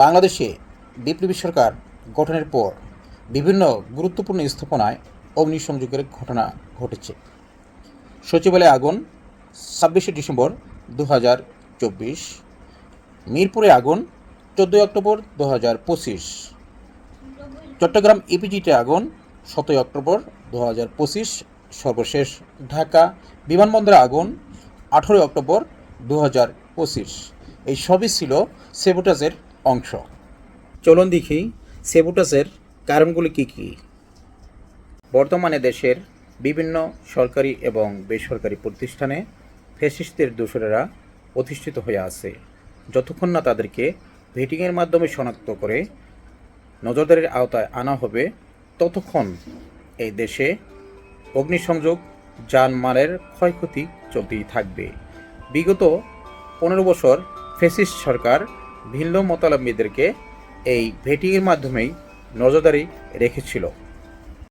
বাংলাদেশে বিপ্লবী সরকার গঠনের পর বিভিন্ন গুরুত্বপূর্ণ স্থাপনায় অগ্নিসংযোগের ঘটনা ঘটেছে। সচিবালয়ে আগুন, ছাব্বিশে ডিসেম্বর দু হাজার চব্বিশ, মিরপুরে আগুন, চোদ্দোই অক্টোবর দু হাজার পঁচিশ, চট্টগ্রাম ইপিজিতে আগুন সতেরোই অক্টোবর দু হাজার পঁচিশ, সর্বশেষ ঢাকা বিমানবন্দরে আগুন, আঠেরোই অক্টোবর দু হাজার পঁচিশ। এই সবই ছিল সেবোটাজের অংশ। চলুন দেখি সেবোটাজের কারণগুলি কী কী। বর্তমানে দেশের বিভিন্ন সরকারি এবং বেসরকারি প্রতিষ্ঠানে ফ্যাসিস্টদের দোসরেরা প্রতিষ্ঠিত হয়ে আছে। যতক্ষণ না তাদেরকে ভেটিংয়ের মাধ্যমে শনাক্ত করে নজরদারির আওতায় আনা হবে, ততক্ষণ এই দেশে অগ্নিসংযোগ জানমালের ক্ষয়ক্ষতি চলতেই থাকবে। বিগত পনেরো বছর ফেসিস্ট সরকার ভিন্ন মতালম্বীদেরকে এই ভেটিংয়ের মাধ্যমেই নজরদারি রেখেছিল।